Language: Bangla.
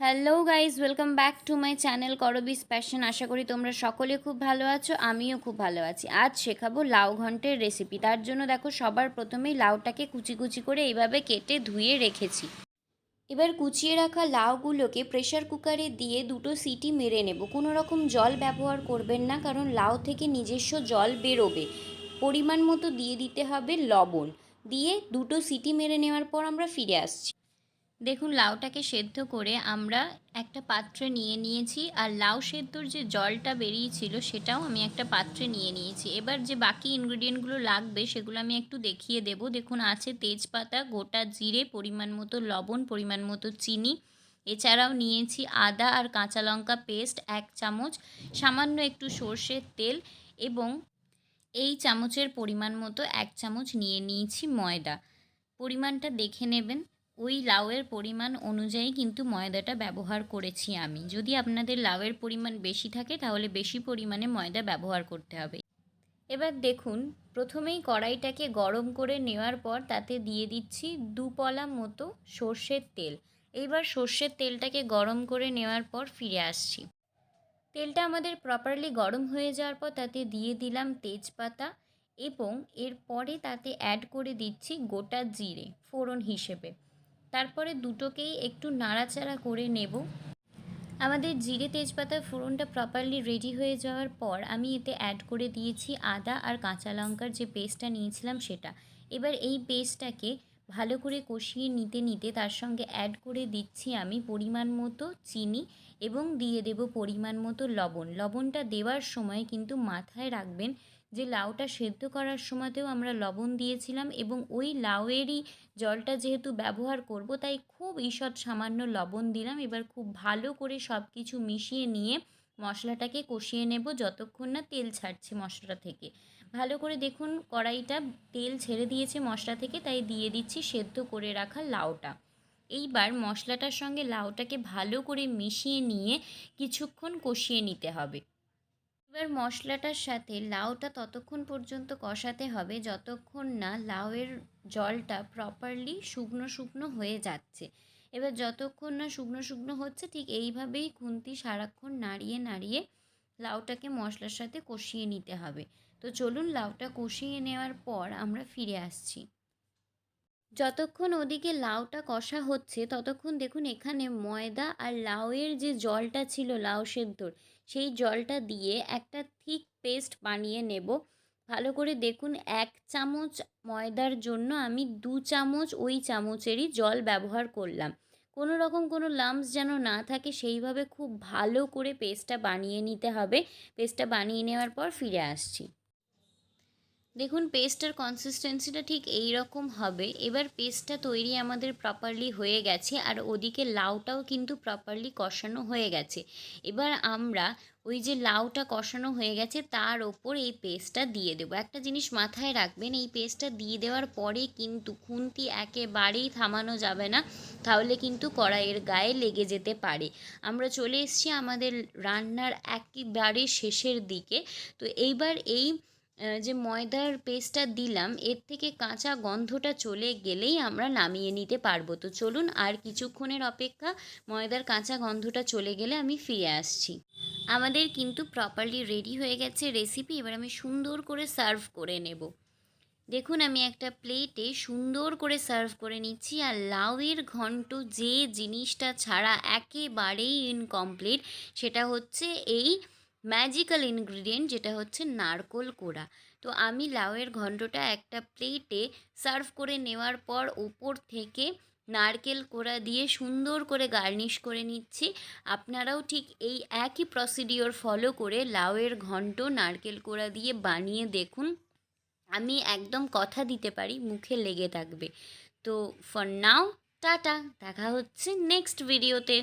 Hello guys welcome back to my channel করবিস passion আশা করি তোমরা সকলে খুব ভালো আছো, আমিও খুব ভালো আছি। আজ শেখাবো লাউ ঘন্টের রেসিপি তার জন্য দেখো, সবার প্রথমেই লাউটাকে কুচি কুচি করে এইভাবে কেটে ধুয়ে রেখেছি। এবার কুচিয়ে রাখা লাউগুলোকে প্রেশার কুকারে দিয়ে দুটো সিটি মেরে নেব। কোনো রকম জল ব্যবহার করবেন না, কারণ লাউ থেকে নিজস্ব জল বেরোবে। পরিমাণ মতো দিয়ে দিতে হবে লবণ। দিয়ে দুটো সিটি মেরে নেওয়ার পর আমরা ফিরে আসছি। দেখুন, লাউটাকে সেদ্ধ করে আমরা একটা পাত্রে নিয়ে নিয়েছি আর লাউ সেদ্ধর যে জলটা বেরিয়েছিল সেটাও আমি একটা পাত্রে নিয়ে নিয়েছি। এবার যে বাকি ইনগ্রিডিয়েন্টগুলো লাগবে সেগুলো আমি একটু দেখিয়ে দেব। দেখুন, আছে তেজপাতা, গোটা জিরে, পরিমাণ মতো লবণ, পরিমাণ মতো চিনি। এছাড়াও নিয়েছি আদা আর কাঁচা লঙ্কা পেস্ট এক চামচ, সামান্য একটু সর্ষের তেল এবং এই চামচের পরিমাণ মতো এক চামচ নিয়ে নিয়েছি ময়দা। পরিমাণটা দেখে নেবেন। ওই লাউয়ের পরিমাণ অনুযায়ী কিন্তু ময়দাটা ব্যবহার করেছি আমি। যদি আপনাদের লাউয়ের পরিমাণ বেশি থাকে, তাহলে বেশি পরিমাণে ময়দা ব্যবহার করতে হবে। এবার দেখুন, প্রথমেই কড়াইটাকে গরম করে নেওয়ার পর তাতে দিয়ে দিচ্ছি দু পলা মতো সর্ষের তেল। এইবার সর্ষের তেলটাকে গরম করে নেওয়ার পর ফিরে আসছি। তেলটা আমাদের প্রপারলি গরম হয়ে যাওয়ার পর তাতে দিয়ে দিলাম তেজপাতা এবং এরপরে তাতে অ্যাড করে দিচ্ছি গোটা জিরে, ফোড়ন হিসেবে। তারপরে দুটোকেই একটু নাড়াচাড়া করে নেব। আমাদের জিরে তেজপাতার ফোড়নটা প্রপারলি রেডি হয়ে যাওয়ার পর আমি এতে অ্যাড করে দিয়েছি আদা আর কাঁচা লঙ্কার যে পেস্টটা নিয়েছিলাম সেটা। এবার এই পেস্টটাকে ভালো করে কষিয়ে নিতে নিতে তার সঙ্গে অ্যাড করে দিচ্ছি আমি পরিমাণ মতো চিনি এবং দিয়ে দেব পরিমাণ মতো লবণ। লবণটা দেওয়ার সময় কিন্তু মাথায় রাখবেন যে লাউটা সেদ্ধ করার সময়তেও আমরা লবণ দিয়েছিলাম এবং ওই লাউয়েরই জলটা যেহেতু ব্যবহার করব তাই খুব ঈষৎ সামান্য লবণ দিলাম। এবার খুব ভালো করে সব কিছু মিশিয়ে নিয়ে মশলাটাকে কষিয়ে নেব যতক্ষণ না তেল ছাড়ছে মশলাটা থেকে। ভালো করে দেখুন, কড়াইটা তেল ছেড়ে দিয়েছে মশলা থেকে, তাই দিয়ে দিচ্ছি সেদ্ধ করে রাখা লাউটা। এইবার মশলাটার সঙ্গে লাউটাকে ভালো করে মিশিয়ে নিয়ে কিছুক্ষণ কষিয়ে নিতে হবে। এবার মশলাটার সাথে লাউটা ততক্ষণ পর্যন্ত কষাতে হবে, যতক্ষণ না লাউয়ের জলটা প্রপারলি শুকনো শুকনো হয়ে যাচ্ছে। এবার যতক্ষণ না শুকনো শুকনো হচ্ছে, ঠিক এইভাবেই খুন্তি সারাক্ষণ নাড়িয়ে নাড়িয়ে লাউটাকে মশলার সাথে কষিয়ে নিতে হবে। তো চলুন লাউটা কষিয়ে নেওয়ার পর আমরা ফিরে আসছি। যতক্ষণ ওদিকে লাউটা কষা হচ্ছে, ততক্ষণ দেখুন এখানে ময়দা আর লাউয়ের যে জলটা ছিল, লাউ সেদ্ধর, সেই জলটা দিয়ে একটা থিক পেস্ট বানিয়ে নেব। ভালো করে দেখুন, এক চামচ ময়দার জন্য আমি দু চামচ ওই চামচেরই জল ব্যবহার করলাম। কোনো রকম কোনো লাম্পস যেন না থাকে, সেইভাবে খুব ভালো করে পেস্টটা বানিয়ে নিতে হবে। পেস্টটা বানিয়ে নেওয়ার পর ফিরে আসছি। দেখুন পেস্টটার কনসিস্টেন্সিটা ঠিক এই রকম হবে। এবার পেস্টটা তৈরি আমাদের প্রপারলি হয়ে গেছে, আর ওদিকে লাউটাও কিন্তু প্রপারলি কষানো হয়ে গেছে। এবার আমরা ওই যে লাউটা কষানো হয়ে গেছে, তার ওপর এই পেস্টটা দিয়ে দেবো। একটা জিনিস মাথায় রাখবেন, এই পেস্টটা দিয়ে দেওয়ার পরে কিন্তু খুন্তি একেবারেই থামানো যাবে না, তাহলে কিন্তু কড়াইয়ের গায়ে লেগে যেতে পারে। আমরা চলে এসেছি আমাদের রান্নার একেবারে শেষের দিকে। তো এইবার এই যে ময়দার পেস্টটা দিলাম, এর থেকে কাঁচা গন্ধটা চলে গেলেই আমরা নামিয়ে নিতে পারব। তো চলুন আর কিছুক্ষণের অপেক্ষা ময়দার কাঁচা গন্ধটা চলে গেলে আমি ফিরে আসছি। আমাদের কিন্তু প্রপারলি রেডি হয়ে গেছে রেসিপি এবার আমি সুন্দর করে সার্ভ করে নেব। দেখুন, আমি একটা প্লেটে সুন্দর করে সার্ভ করে নিচ্ছি, আর লাউয়ের ঘন্ট যে জিনিসটা ছাড়া একেবারেই ইনকমপ্লিট সেটা হচ্ছে এই ম্যাজিক্যাল ইনগ্রিডিয়েন্ট যেটা হচ্ছে নারকোল কোড়া। তো আমি লাউয়ের ঘণ্টটা একটা প্লেটে সার্ভ করে নেওয়ার পর ওপর থেকে নারকেল কোড়া দিয়ে সুন্দর করে গার্নিশ করে নিচ্ছি। আপনারাও ঠিক এই একই প্রসিডিওর ফলো করে লাউয়ের ঘন্ট নারকেল কোড়া দিয়ে বানিয়ে দেখুন। আমি একদম কথা দিতে পারি, মুখে লেগে থাকবে। তো ফর নাও টাটা। দেখা হচ্ছে নেক্সট ভিডিওতে